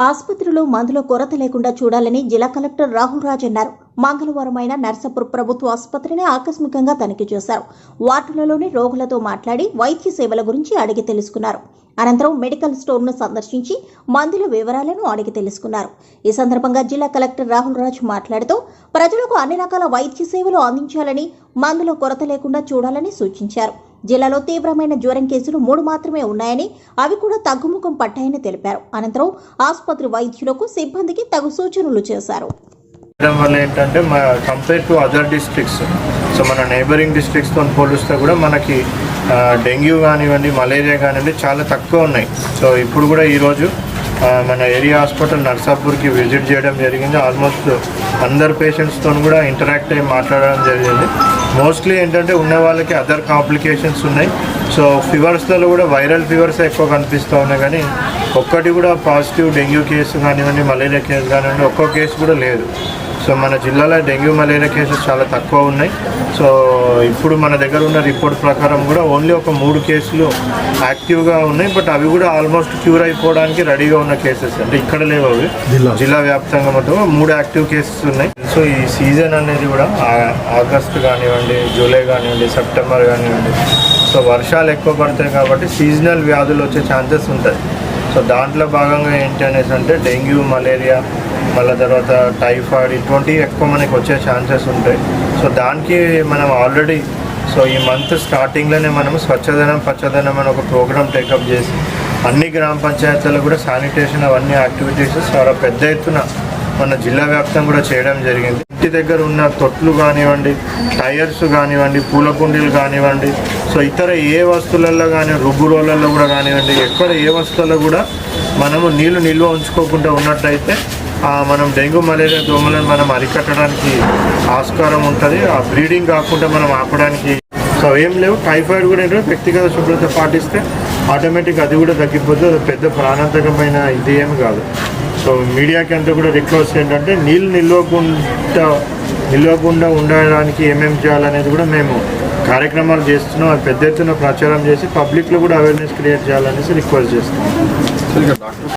ఆసుపత్రిలో మందుల కొరత లేకుండా చూడాలని జిల్లా కలెక్టర్ రాహుల్ రాజ్ అన్నారు. మంగళవారం ఆయన నర్సాపూర్ ప్రభుత్వ ఆసుపత్రిని ఆకస్మికంగా తనిఖీ చేశారు. వార్డులలోని రోగులతో మాట్లాడి వైద్య సేవల గురించి అడిగి తెలుసుకున్నారు. అనంతరం మెడికల్ స్టోర్ను సందర్శించి మందుల వివరాలను అడిగి తెలుసుకున్నారు. ఈ సందర్భంగా జిల్లా కలెక్టర్ రాహుల్ రాజ్ మాట్లాడుతూ ప్రజలకు అన్ని రకాల వైద్య సేవలు అందించాలని మందుల కొరత లేకుండా చూడాలని సూచించారు. జిల్లాలో తీవ్రమైన జ్వరం కేసులు మూడు మాత్రమే ఉన్నాయని అవి కూడా తగ్గుముఖం పట్టాయని తెలిపారు. అనంతరం ఆసుపత్రి వైద్యులకు సిబ్బందికి తగు సూచనలు చేశారు. చేయడం వల్ల ఏంటంటే మా compare to other districts so మన నైబరింగ్ డిస్ట్రిక్ట్స్తో పోలిస్తే కూడా మనకి డెంగ్యూ కానివ్వండి మలేరియా కానివ్వండి చాలా తక్కువ ఉన్నాయి. సో ఇప్పుడు కూడా ఈరోజు మన ఏరియా హాస్పిటల్ నర్సాపూర్కి విజిట్ చేయడం జరిగింది. ఆల్మోస్ట్ అందరు పేషెంట్స్తో కూడా ఇంటరాక్ట్ అయ్యి మాట్లాడడం జరిగింది. మోస్ట్లీ ఏంటంటే ఉన్న వాళ్ళకి అదర్ కాంప్లికేషన్స్ ఉన్నాయి. సో ఫీవర్స్లలో కూడా వైరల్ ఫీవర్స్ ఎక్కువ కనిపిస్తూ ఉన్నాయి కానీ ఒక్కటి కూడా పాజిటివ్ డెంగ్యూ కేసు కానివ్వండి మలేరియా కేసు కానివ్వండి ఒక్కో కేసు కూడా లేదు. సో మన జిల్లాలో డెంగ్యూ మలేరియా కేసెస్ చాలా తక్కువ ఉన్నాయి. సో ఇప్పుడు మన దగ్గర ఉన్న రిపోర్ట్ ప్రకారం కూడా ఓన్లీ ఒక మూడు కేసులు యాక్టివ్గా ఉన్నాయి. బట్ అవి కూడా ఆల్మోస్ట్ క్యూర్ అయిపోవడానికి రెడీగా ఉన్న కేసెస్. అంటే ఇక్కడ లేవు అవి. జిల్లా. వ్యాప్తంగా మొత్తం మూడు యాక్టివ్ కేసెస్ ఉన్నాయి. సో ఈ సీజన్ అనేది కూడా ఆగస్ట్ కానివ్వండి జూలై కానివ్వండి సెప్టెంబర్ కానివ్వండి. సో వర్షాలు ఎక్కువ పడతాయి కాబట్టి సీజనల్ వ్యాధులు వచ్చే ఛాన్సెస్ ఉంటాయి. సో దాంట్లో భాగంగా ఏంటి అనేసి అంటే డెంగ్యూ మలేరియా మళ్ళీ తర్వాత టైఫాయిడ్ ఇటువంటివి ఎక్కువ మనకి వచ్చే ఛాన్సెస్ ఉంటాయి. సో దానికి మనం ఆల్రెడీ సో ఈ మంత్ స్టార్టింగ్లోనే మనం స్వచ్ఛదనం పచ్చదనం అని ఒక ప్రోగ్రామ్ టేకప్ చేసి అన్ని గ్రామ పంచాయతీలలో కూడా శానిటేషన్ అవన్నీ యాక్టివిటీస్ చాలా పెద్ద ఎత్తున మన జిల్లా వ్యాప్తం కూడా చేయడం జరిగింది. ఇంటి దగ్గర ఉన్న తొట్లు కానివ్వండి టైర్స్ కానివ్వండి పూల కుండీలు కానివ్వండి సో ఇతర ఏ వస్తువులలో కానీ రుబ్బు రోలల్లో కూడా కానివ్వండి ఎక్కడ ఏ వస్తువుల్లో కూడా మనము నీళ్ళు నిల్వ ఉంచుకోకుండా ఉన్నట్టయితే మనం డెంగ్యూ మలేరియా దోమలను మనం అరికట్టడానికి ఆస్కారం ఉంటుంది. ఆ బ్లీడింగ్ కాకుండా మనం ఆపడానికి సో ఏం లేవు. టైఫాయిడ్ కూడా ఏంటంటే వ్యక్తిగత శుభ్రత పాటిస్తే ఆటోమేటిక్ అది కూడా తగ్గిపోతుంది. పెద్ద ప్రాణాంతకమైన ఇది ఏమి కాదు. సో మీడియాకి అంతా కూడా రిక్వెస్ట్ ఏంటంటే నీళ్ళు నిల్వకుండా నిల్వకుండా ఉండడానికి ఏమేమి చేయాలనేది కూడా మేము కార్యక్రమాలు చేస్తున్నాం. అది పెద్ద ఎత్తున ప్రచారం చేసి పబ్లిక్లో కూడా అవేర్నెస్ క్రియేట్ చేయాలనేసి రిక్వెస్ట్ చేస్తున్నాం.